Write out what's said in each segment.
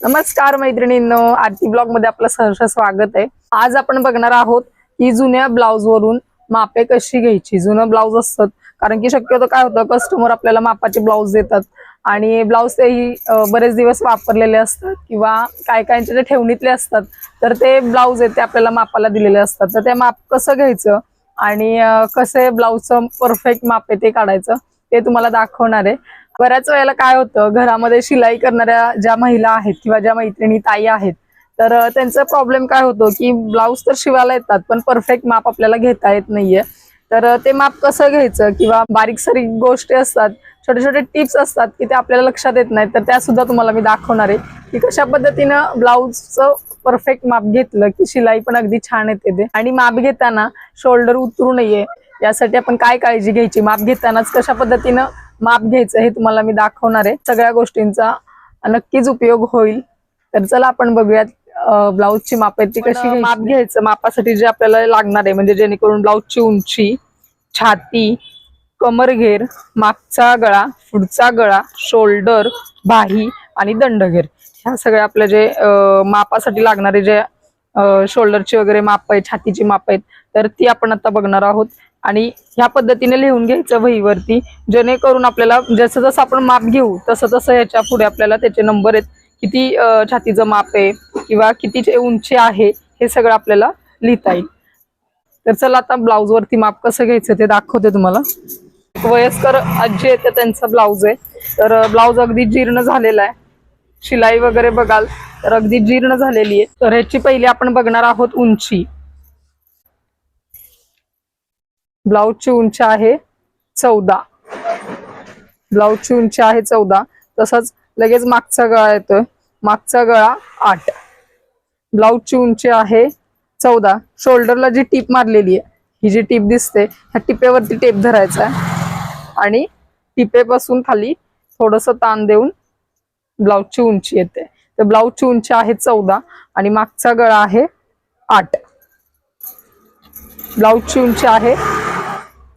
नमस्कार मैत्रिणींनो आरती ब्लॉगमध्ये आपलं सहर्ष स्वागत आहे. आज आपण बघणार आहोत की जुन्या ब्लाउज वरून मापे कशी घ्यायची. जुनं ब्लाउज असतात कारण की शक्यतो काय होतं कस्टमर आपल्याला मापाचे ब्लाउज देतात. आणि ब्लाउज तेही बरेच दिवस वापरलेले असतात किंवा काय काहींचे जे ठेवणीतले असतात. तर ते ब्लाउज आहेत ते आपल्याला मापाला दिलेले असतात. तर ते माप कसं घ्यायचं आणि कसं ब्लाउजचं परफेक्ट माप आहे ते काढायचं ते तुम्हाला दाखवणार आहे. बऱ्याच वेळेला काय होतं घरामध्ये शिलाई करणाऱ्या ज्या महिला आहेत किंवा ज्या मैत्रिणी ताई आहेत तर त्यांचा प्रॉब्लेम काय होतो की ब्लाऊज तर शिवायला येतात पण परफेक्ट माप आपल्याला घेता येत नाहीये. तर ते माप कसं घ्यायचं किंवा बारीक सारीक गोष्टी असतात छोटे छोटे टिप्स असतात की ते आपल्याला लक्षात येत नाहीत तर त्या सुद्धा तुम्हाला मी दाखवणार आहे की कशा पद्धतीनं ब्लाऊजचं परफेक्ट माप घेतलं की शिलाई पण अगदी छान येते ते. आणि माप घेताना शोल्डर उतरू नये यासाठी आपण काय काळजी घ्यायची? माप घेतानाच कशा पद्धतीनं माप घ्यायचं हे तुम्हाला मी दाखवणार आहे. सगळ्या गोष्टींचा नक्कीच उपयोग होईल. तर चला आपण बघूयात ब्लाऊजची माप. आहेत ती कशी. माप घ्यायचं? मापासाठी जे आपल्याला लागणार आहे म्हणजे जेणेकरून ब्लाऊजची उंची छाती कमरघेर मागचा गळा पुढचा गळा शोल्डर बाही आणि दंडघेर. ह्या सगळ्या आपल्या जे मापासाठी लागणारे जे शोल्डरची वगैरे माप आहेत छातीची माप आहेत तर ती आपण आता बघणार आहोत. आणि ह्या पद्धतीने लिहून घ्यायचं वहीवरती जेणेकरून आपल्याला जसं जसं आपण माप घेऊ तसं तसं ह्याच्या पुढे आपल्याला त्याचे नंबर आहेत. किती छातीचं माप आहे किंवा किती उंची आहे हे सगळं आपल्याला लिहिता येईल. तर चला आता ब्लाऊज वरती माप कसं घ्यायचं ते दाखवते तुम्हाला. वयस्कर आजी येते त्यांचा ब्लाऊज आहे. तर ब्लाऊज अगदी जीर्ण झालेला आहे. शिलाई वगैरे बघाल तर अगदी जीर्ण झालेली आहे. तर ह्याची पहिली आपण बघणार आहोत उंची. ब्लाऊजची उंची आहे चौदा. ब्लाऊजची उंची आहे चौदा. तसंच लगेच मागचा गळा येतोय. मागचा गळा आठ. ब्लाऊजची उंची आहे चौदा. शोल्डरला जी टीप मारलेली आहे ही जी टीप दिसते ह्या टिपेवरती टेप धरायचा आहे. आणि टिपेपासून खाली थोडस ताण देऊन ब्लाऊजची उंची येते. तर ब्लाऊजची उंची आहे चौदा आणि मागचा गळा आहे आठ. ब्लाऊजची उंची आहे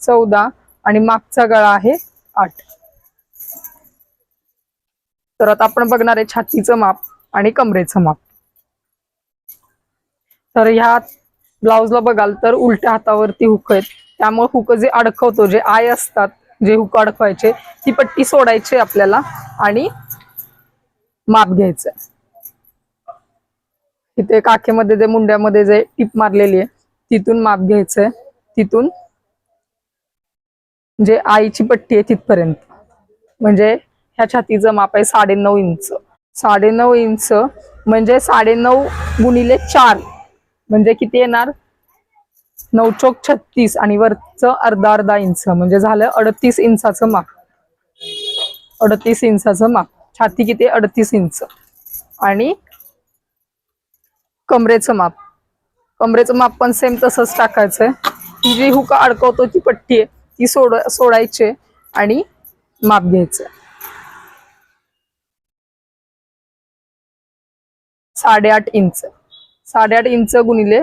चौदा आणि मागचा गळा आहे आठ. तर आता आपण बघणार आहे छातीचं माप आणि कमरेचं माप. तर ह्या ब्लाऊजला बघाल तर उलट्या हातावरती हुक आहेत. त्यामुळे हुक जे अडकवतो जे आय असतात जे हुक अडकवायचे ती पट्टी सोडायची आपल्याला आणि माप घ्यायचं. इथे काखेमध्ये जे मुंड्यामध्ये जे टीप मारलेली आहे तिथून माप घ्यायचंय तिथून जे आईची पट्टी आहे तिथपर्यंत. म्हणजे ह्या छातीचं माप आहे साडेनऊ इंच. साडेनऊ इंच म्हणजे साडेनऊ गुणिले चार. म्हणजे किती येणार? नऊ चौक छत्तीस आणि वरचं अर्धा अर्धा इंच. म्हणजे झालं अडतीस इंचाचं माप. अडतीस इंचाचं माप. छाती किती? अडतीस इंच. आणि कमरेचं माप. कमरेचं माप पण सेम तसंच टाकायचंय. ती जी हुका अडकवतो ती पट्टी आहे ती सोड सोडायची आणि माप घ्यायचं साडेआठ इंच. साडेआठ इंच गुणिले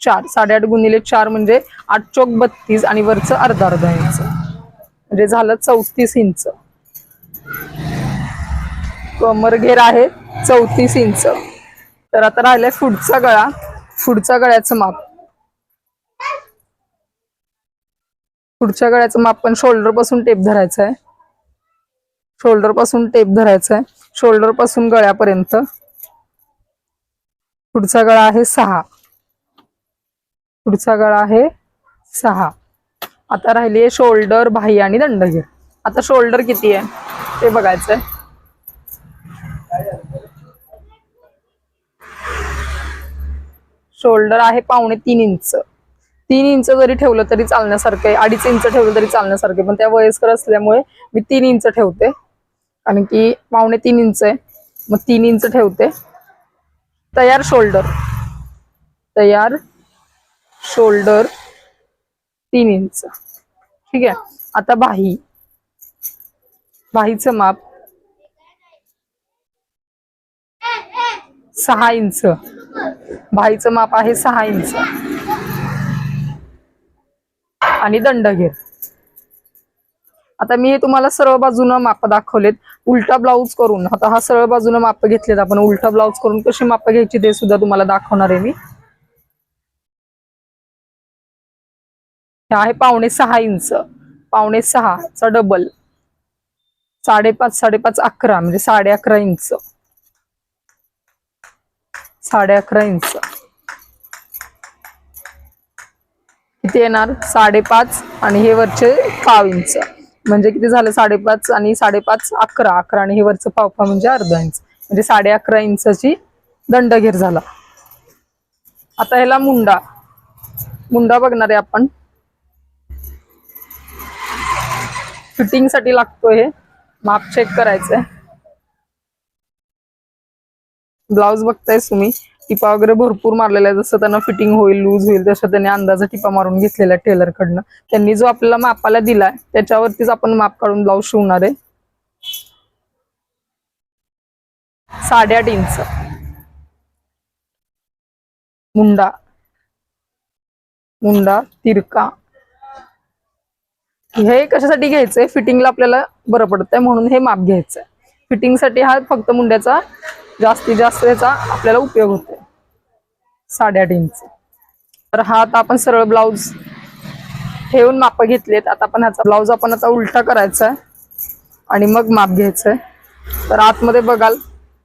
चार. साडेआठ गुणिले चार म्हणजे आठ चौक बत्तीस आणि वरचं अर्धा अर्धा इंच. म्हणजे झालं चौतीस इंच. कमरघेर आहे चौतीस इंच. तर आता राहिलंय पुढचा गळा. पुढच्या गळ्याचं माप. पुढच्या गळ्याचं माप पण शोल्डरपासून टेप धरायचं आहे शोल्डरपासून टेप धरायचा आहे शोल्डरपासून गळ्यापर्यंत. पुढचा गळा आहे सहा. पुढचा गळा आहे सहा. आता राहिली आहे शोल्डर भाई आणि दंडघेर. आता शोल्डर किती आहे ते बघायचंय. शोल्डर आहे पावणे तीन इंच. तीन इंच जरी ठेवलं तरी चालण्यासारखं आहे अडीच इंच ठेवलं तरी चालण्यासारखं पण त्या वयस्कर असल्यामुळे मी तीन इंच ठेवते. कारण की पावणे तीन इंच आहे मग तीन इंच ठेवते. तयार शोल्डर. तयार शोल्डर तीन इंच. ठीक आहे? आता बाही बाहीचं माप. सहा इंच. भाईचं माप आहे सहा इंच. आणि दंड घेत. आता मी हे तुम्हाला सरळ बाजूनं माप दाखवलेत. उलटा ब्लाऊज करून. आता हा सरळ बाजूनं माप घेतलेत आपण. उलटा ब्लाऊज करून कशी माप घ्यायची ते सुद्धा तुम्हाला दाखवणार आहे मी. हे आहे पावणे सहा इंच. पावणे सहाचा डबल साडेपाच साडेपाच अकरा म्हणजे साडे अकरा इंच. साडे अकरा इंच. किती येणार? साडेपाच आणि हे वरचे पाव इंच. म्हणजे किती झालं? साडेपाच आणि साडेपाच अकरा. अकरा आणि हे वरचं पाव पाव म्हणजे अर्धा इंच. म्हणजे साडे अकरा इंचाची दंडघेर झाला. आता ह्याला मुंडा. मुंडा बघणार आहे आपण. फिटिंगसाठी लागतो लागतोय हे. माप चेक करायचंय. ब्लाऊज बघताय तुम्ही. टिपा वगैरे भरपूर मारलेला आहे जसं त्यांना फिटिंग होईल लूज होईल तसं त्यांनी अंदाजा टिपा मारून घेतलेला टेलर कडनं. त्यांनी जो आपल्याला मापाला दिलाय त्याच्यावरतीच आपण माप काढून ब्लाऊज शिवणार आहे. साडेआठ इंच. मुंडा. मुंडा तिरका. हे कशासाठी घ्यायचंय? फिटिंगला आपल्याला बरं पडतंय म्हणून हे माप घ्यायचंय. फिटिंगसाठी हा फक्त मुंड्याचा जास्तीत जास्त याचा आपल्याला उपयोग होतोय साडेआठ इंच तर हा आता आपण सरळ ब्लाऊज ठेवून माप घेतलेत. आता आपण ह्याचा ब्लाऊज आपण आता उलटा करायचा आहे आणि मग माप घ्यायचंय. तर आतमध्ये बघाल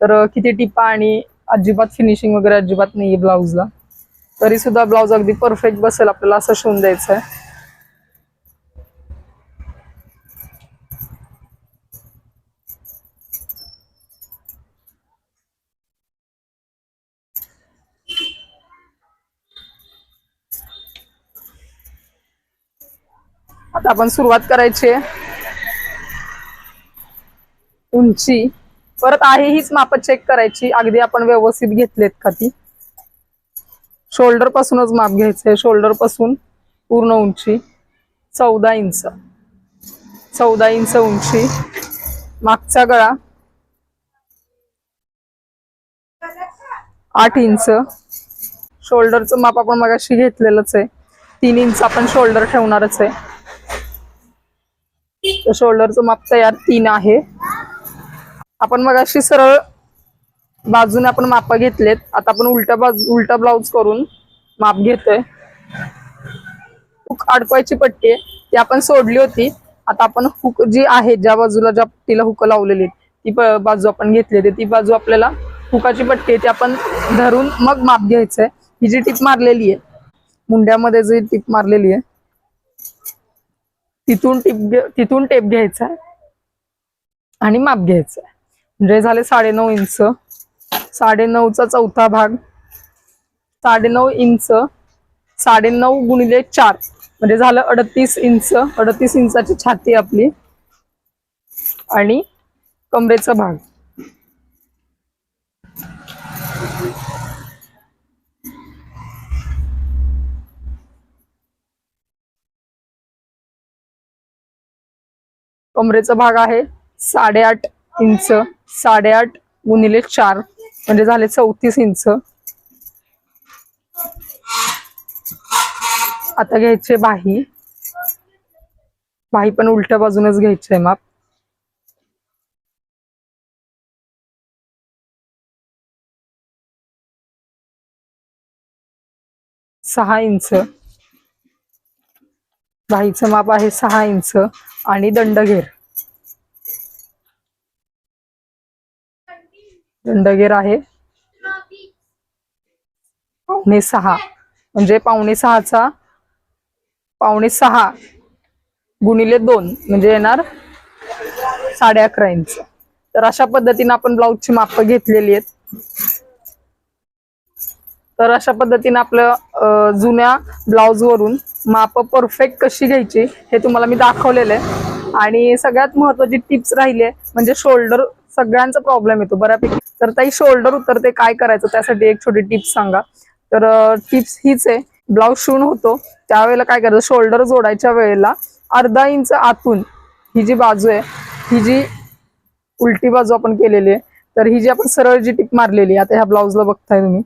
तर किती टिपा आणि अजिबात फिनिशिंग वगैरे अजिबात नाहीये ब्लाऊजला तरी सुद्धा ब्लाऊज अगदी परफेक्ट बसेल आपल्याला असं शिवून द्यायचं आहे आता आपण सुरुवात करायची आहे. उंची. परत आहे हीच माप चेक करायची. अगदी आपण व्यवस्थित घेतलेत का ती? शोल्डर पासूनच माप घ्यायचंय. शोल्डरपासून पूर्ण उंची. चौदा इंच. चौदा इंच उंची. मागचा गळा आठ इंच. शोल्डरचं माप आपण मगाशी घेतलेलंच आहे. तीन इंच आपण शोल्डर ठेवणारच आहे. शोल्डरचं माप तयार तीन आहे. आपण मग अशी सरळ बाजूने आपण माप घेतलेत. आता आपण उलटा बाजू उलटा ब्लाऊज करून माप घेतोय. हुक अडकवायची पट्टी आहे. ती आपण सोडली होती. आता आपण हुक जी आहे ज्या बाजूला ज्या पट्टीला हुक लावलेली आहेत, ती बाजू आपण घेतली होती. ती बाजू आपल्याला हुकाची पट्टी आहे. ती आपण धरून मग माप घ्यायचंय. ही जी टीप मारलेली आहे मुंड्यामध्ये जी टीप मारलेली आहे तिथून टिप तिथून टेप घ्यायचा आहे आणि माप घ्यायचा आहे. म्हणजे झाले साडेनऊ इंच. साडेनऊचा चौथा भाग. साडेनऊ इंच. साडेनऊ गुणिले चार. म्हणजे झालं अडतीस इंच. अडतीस इंचाची छाती आपली. आणि कमरेचा भाग. कमरेचा भाग आहे. साडेआठ इंच साडेआठ गुणिले चार म्हणजे झाले चौतीस इंच. आता घ्यायचे बाही बाही पण उलट्या बाजूनच घ्यायचे माप. सहा इंच. बाहीचं माप आहे सहा इंच आणि दंडघेर. दंडघेर आहे. पावणे सहा. म्हणजे पावणे सहाचा पावणे सहा गुणिले दोन म्हणजे येणार साडे अकरा इंच. तर अशा पद्धतीने आपण ब्लाऊजची माप घेतलेली आहेत. तर अशा पद्धतीने आपलं जुन्या ब्लाऊज वरून माप परफेक्ट कशी घ्यायची हे तुम्हाला मी दाखवलेलं आहे. आणि सगळ्यात महत्वाची टिप्स राहिली आहे म्हणजे शोल्डर सगळ्यांचा प्रॉब्लेम येतो बऱ्यापैकी. तर ताई शोल्डर उतरते काय करायचं? त्यासाठी एक छोटी टिप्स सांगा. तर टिप्स हीच आहे ब्लाऊज शिवून होतो त्यावेळेला काय करायचं? शोल्डर जोडायच्या वेळेला अर्धा इंच आतून ही जी बाजू आहे ही जी उलटी बाजू आपण केलेली आहे तर ही जी आपण सरळ जी टिप मारलेली आहे आता ह्या ब्लाऊजला बघताय तुम्ही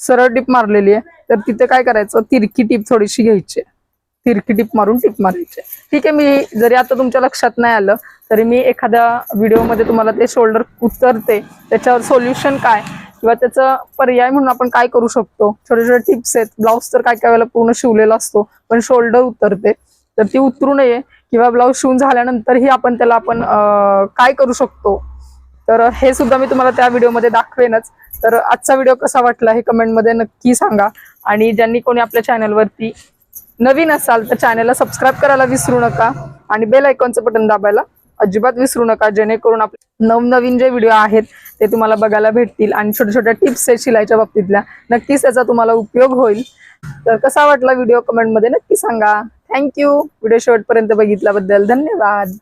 सरळ टिप मारलेली आहे. तर तिथे काय करायचं? तिरकी टिप थोडीशी घ्यायची तिरकी टिप मारून टिप मारायची ठीक आहे मी जरी आता तुमच्या लक्षात नाही आलं तरी मी एखाद्या व्हिडिओमध्ये तुम्हाला ते शोल्डर उतरते. त्याच्यावर सोल्युशन काय? किंवा त्याचा पर्याय म्हणून आपण काय करू शकतो? छोटे छोटे टिप्स आहेत. ब्लाऊज तर काय काय वेळेला पूर्ण शिवलेला असतो पण शोल्डर उतरते. तर ती उतरू नये किंवा ब्लाऊज शिवून झाल्यानंतरही आपण त्याला आपण काय करू शकतो? तर हे सुद्धा मी तुम्हाला त्या व्हिडिओमध्ये दाखवेनच. तर आजचा व्हिडिओ कसा वाटला हे कमेंटमध्ये नक्की सांगा. आणि ज्यांनी कोणी आपल्या चॅनलवरती नवीन असाल तर चॅनलला सबस्क्राईब करायला विसरू नका. आणि बेल आयकॉनचं बटन दाबायला अजिबात विसरू नका. जेणेकरून आपले नवनवीन जे व्हिडिओ आहेत ते तुम्हाला बघायला भेटतील. आणि छोट्या छोट्या टिप्स आहेत शिलाईच्या बाबतीतल्या. नक्कीच त्याचा तुम्हाला उपयोग होईल. तर कसा वाटला व्हिडिओ कमेंटमध्ये नक्की सांगा. थँक्यू व्हिडिओ शेवटपर्यंत बघितल्याबद्दल धन्यवाद.